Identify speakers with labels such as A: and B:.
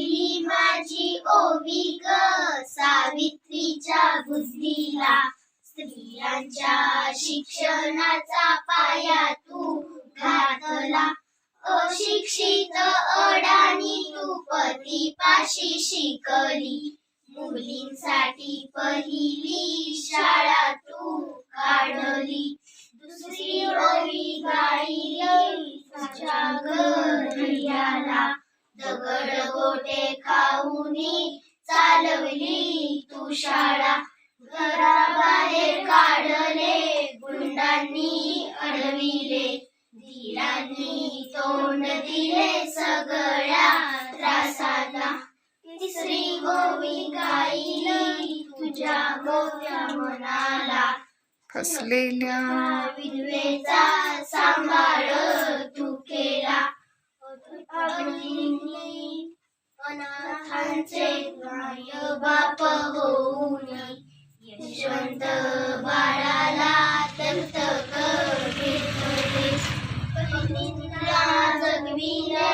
A: पहिली माझी ओवी ग सावित्रीच्या बुद्धीला. स्त्रियांच्या शिक्षणाचा पाया तू घातला. अशिक्षित अडाणी तू पतीपाशी शिकली. मुलींसाठी पहिली शा दगड गोटे खाऊनी चालवली तू शाळा घराबाहेर काढले गुंडांनी अडविले. धीरांनी तोंड दिले सगळ्या त्रासाला तिसरी गोवी गायली तुझ्या गोव्या मनाला.
B: फसलेल्या
A: विधवेचा सांभाळ अग्नींनी अनाथांचे माय बाप होऊन यशवंत बाळाला दत्तक घेतले जगविला